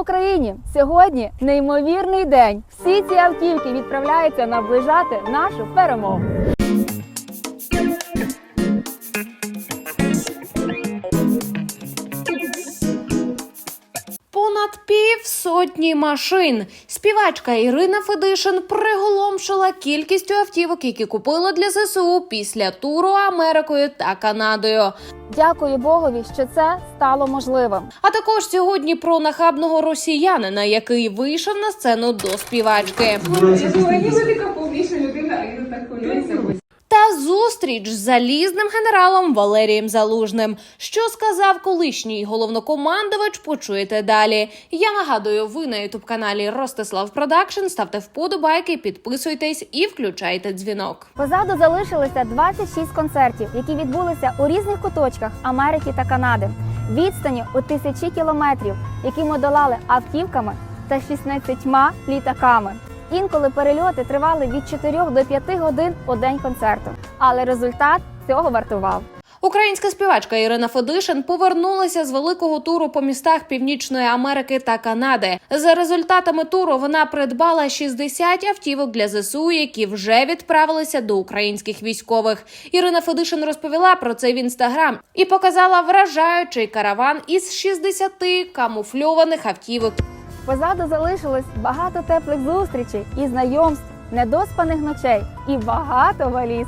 Україні сьогодні неймовірний день. Всі ці автівки відправляються наближати нашу перемогу. Понад півсотні машин. Співачка Ірина Федишин приголомшила кількістю автівок, які купила для ЗСУ після туру Америкою та Канадою. Дякую Богові, що це стало можливим. А також сьогодні про нахабного росіянина, який вийшов на сцену до співачки. Я думаю, ніби така публічна людина, а він так хвилюється. Зустріч з залізним генералом Валерієм Залужним. Що сказав колишній головнокомандувач, почуєте далі. Я нагадую, ви на ютуб каналі Ростислав Продакшн. Ставте вподобайки, підписуйтесь і включайте дзвінок. Позаду залишилося 26 концертів, які відбулися у різних куточках Америки та Канади. Відстані у тисячі кілометрів, які ми долали автівками та 16 літаками. Інколи перельоти тривали від 4 до 5 годин у день концерту, але результат цього вартував. Українська співачка Ірина Федишин повернулася з великого туру по містах Північної Америки та Канади. За результатами туру вона придбала 60 автівок для ЗСУ, які вже відправилися до українських військових. Ірина Федишин розповіла про це в інстаграм і показала вражаючий караван із 60 камуфльованих автівок. Позаду залишилось багато теплих зустрічей і знайомств, недоспаних ночей і багато валіз,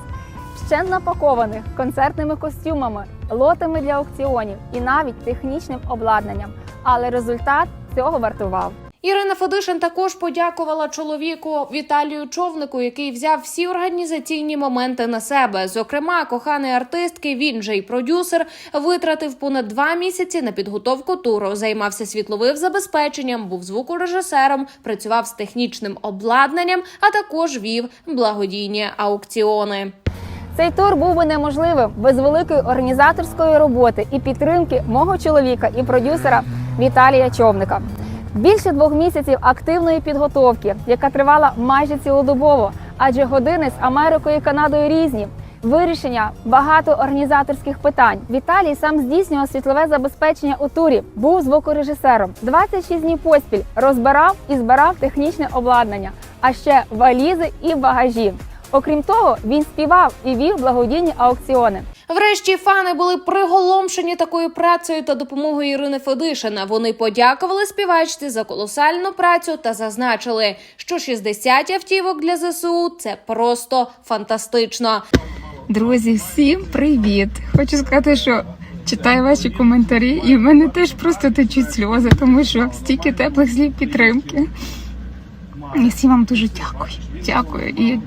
ще напакованих концертними костюмами, лотами для аукціонів і навіть технічним обладнанням. Але результат цього вартував. Ірина Федишин також подякувала чоловіку Віталію Човнику, який взяв всі організаційні моменти на себе. Зокрема, коханий артистки, він же й продюсер, витратив понад два місяці на підготовку туру. Займався світловим забезпеченням, був звукорежисером, працював з технічним обладнанням, а також вів благодійні аукціони. Цей тур був би неможливим без великої організаторської роботи і підтримки мого чоловіка і продюсера Віталія Човника. Більше двох місяців активної підготовки, яка тривала майже цілодобово, адже години з Америкою і Канадою різні. Вирішення багато організаторських питань. Віталій сам здійснював світлове забезпечення у турі, був звукорежисером. 26 днів поспіль розбирав і збирав технічне обладнання, а ще валізи і багажі. Окрім того, він співав і вів благодійні аукціони. Врешті фани були приголомшені такою працею та допомогою Ірини Федишина. Вони подякували співачці за колосальну працю та зазначили, що 60 автівок для ЗСУ це просто фантастично. Друзі, всім привіт! Хочу сказати, що читаю ваші коментарі, і в мене теж просто течуть сльози, тому що стільки теплих слів підтримки. І всім вам дуже дякую. Дякую. І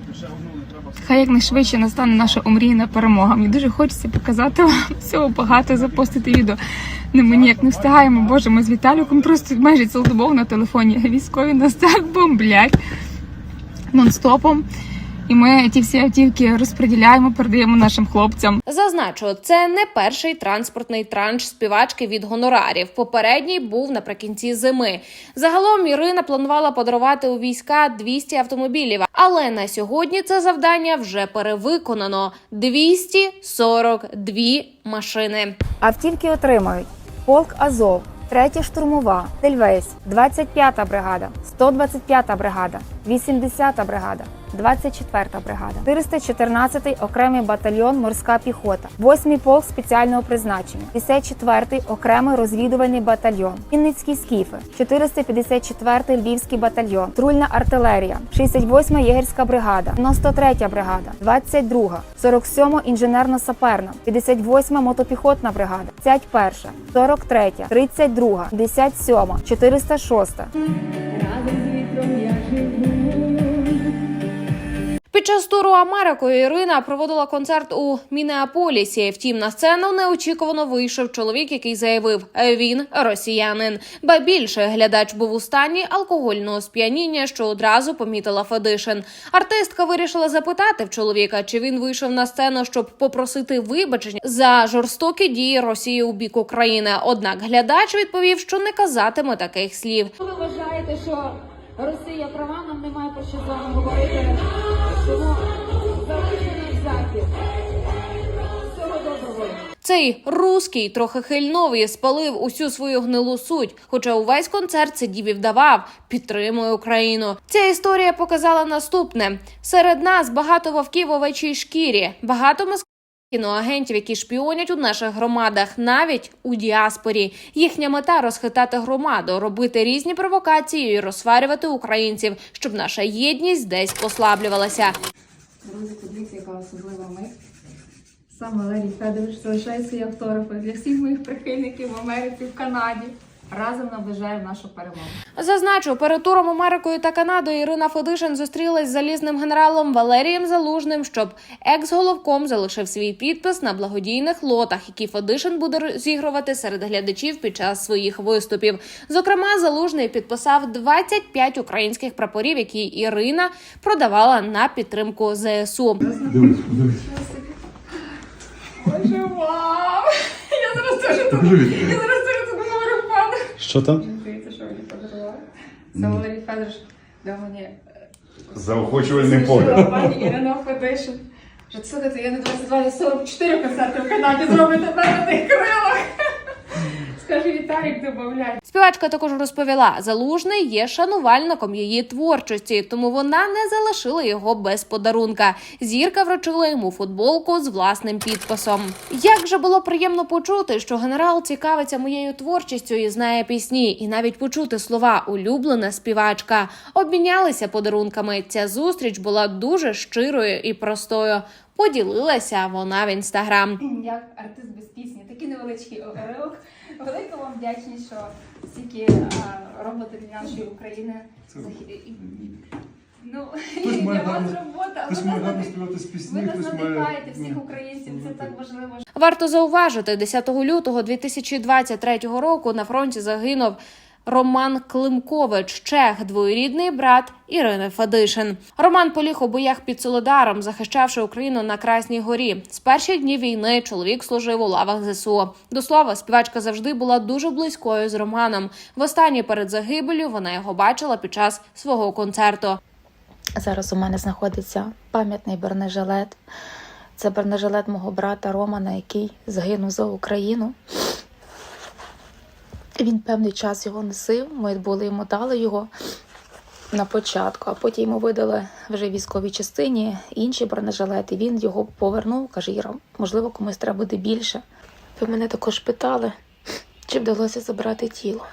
хай якнайшвидше настане наша омрійна перемога. Мені дуже хочеться показати вам всього багато, запостити відео. Не ми ніяк не встигаємо. Боже, ми з Віталіком просто майже цілодобово на телефоні. Військові нас так бомблять нон-стопом. І ми ті всі автівки розподіляємо, передаємо нашим хлопцям. Зазначу, це не перший транспортний транш співачки від гонорарів. Попередній був наприкінці зими. Загалом Ірина планувала подарувати у війська 200 автомобілів, але на сьогодні це завдання вже перевиконано 242 машини. Автівки отримають полк Азов, 3 штурмова, Дельвейс, 25-та бригада, 125-та бригада, 80-та бригада. 24-та бригада, 414-й окремий батальйон морська піхота, 8-й полк спеціального призначення, 54-й окремий розвідувальний батальйон, Вінницькі скіфи, 454-й львівський батальйон, трульна артилерія, 68-ма єгерська бригада, 93-я бригада, 22-га, 47-ма інженерно-саперна, 58-ма мотопіхотна бригада, 51-ша, 43-я, 32-га, 57-ма, 406-та. Під час туру Америкою Ірина проводила концерт у Мінеаполісі. Втім, на сцену неочікувано вийшов чоловік, який заявив, він росіянин. Ба більше глядач був у стані алкогольного сп'яніння, що одразу помітила Федишин. Артистка вирішила запитати в чоловіка, чи він вийшов на сцену, щоб попросити вибачення за жорстокі дії Росії у бік України. Однак глядач відповів, що не казатиме таких слів. Ви вважаєте, що Росія права, нам немає про що з вами говорити. Цей руський, трохи хильновий, спалив усю свою гнилу суть. Хоча увесь концерт сидів і вдавав, підтримує Україну. Ця історія показала наступне: серед нас багато вовків овечій шкірі, багато москалів Кіноагентів, які шпіонять у наших громадах, навіть у діаспорі. Їхня мета розхитати громаду, робити різні провокації і розсварювати українців, щоб наша єдність десь послаблювалася. Друзі, подивіться, яка особлива мить. Сам Валерій Федорович залишає свої автографи для всіх моїх прихильників в Америці, в Канаді. Разом наближаємо нашу перемогу. Зазначу, перед туром Америкою та Канадою Ірина Федишин зустрілась з залізним генералом Валерієм Залужним, щоб екс-головком залишив свій підпис на благодійних лотах, які Федишин буде розігрувати серед глядачів під час своїх виступів. Зокрема, Залужний підписав 25 українських прапорів, які Ірина продавала на підтримку ЗСУ. Дивись, дивись. Боже, мам! Я зараз теж тут. Я зараз теж тут. Що там? Дивіться, що мені подарували. Це Валерій Федорович дав мені е, Заохочувальний погляд. пані Ірина Федишин. Що слухайте, я не 22, я 44 концерти в Канаді зробити в на тих крилах. Скажи, Віталік, добавляй. Співачка також розповіла, залужний є шанувальником її творчості, тому вона не залишила його без подарунка. Зірка вручила йому футболку з власним підписом. Як же було приємно почути, що генерал цікавиться моєю творчістю і знає пісні, і навіть почути слова улюблена співачка. Обмінялися подарунками. Ця зустріч була дуже щирою і простою. Поділилася вона в інстаграм. Як артист без пісні, такий невеличкий уривок. Велика вам вдячність, що стільки а, робите для нашої України. Це- і- Ну, для вас робота. Хтось ви має нас гарно співати з Ви нас надихаєте всіх українців. Це так важливо. Варто зауважити, 10 лютого 2023 року на фронті загинув Роман Климкович, чех, двоюрідний брат Ірини Федишин. Роман поліг у боях під Солидаром, захищавши Україну на Красній горі. З перших днів війни чоловік служив у лавах ЗСУ. До слова, співачка завжди була дуже близькою з Романом. Востаннє перед загибелью вона його бачила під час свого концерту. Зараз у мене знаходиться пам'ятний бронежилет. Це бронежилет мого брата Романа, який загинув за Україну. Він певний час його носив. Ми були йому дали його на початку, а потім йому видали вже військовій частині інші бронежилети. Він його повернув, каже, Іра, можливо, комусь треба буде більше. Ви мене також питали, чи вдалося забрати тіло.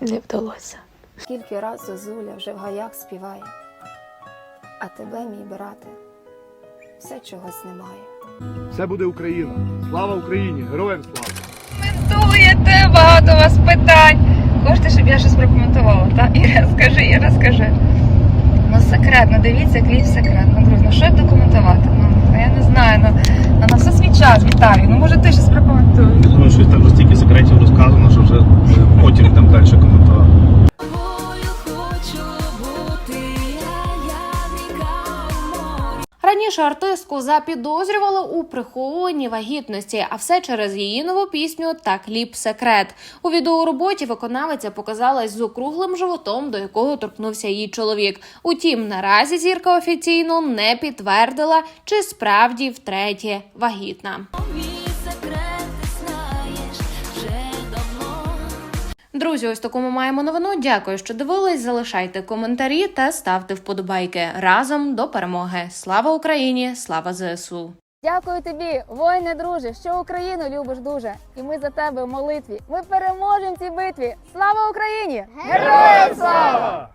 Не вдалося. Скільки раз Зозуля вже в гаях співає, а тебе, мій брате, все чогось немає. Все буде Україна. Слава Україні! Героям слава! Коментуєте, багато вас питань. Хочете, щоб я щось прокоментувала, так? Іра, скажи, Іра, скажи. Ну, секретно, дивіться, кліп секретно. Друзі, ну що документувати? Ну, ну, я не знаю, ну, ну на все свій час, Віталій. Ну, може, ти щось прокоментуєш? Я думаю, що там вже стільки секретів розказано, що вже потім там далі коментувати. Раніше артистку запідозрювали у приховуванні вагітності, а все через її нову пісню та кліп Секрет. У відеороботі виконавиця показалась з округлим животом, до якого торкнувся її чоловік. Утім, наразі зірка офіційно не підтвердила, чи справді втретє вагітна. Друзі, ось таку ми маємо новину. Дякую, що дивились. Залишайте коментарі та ставте вподобайки. Разом до перемоги. Слава Україні! Слава ЗСУ! Дякую тобі, воїне друже, що Україну любиш дуже. І ми за тебе в молитві. Ми переможемо в цій битві. Слава Україні! Героям!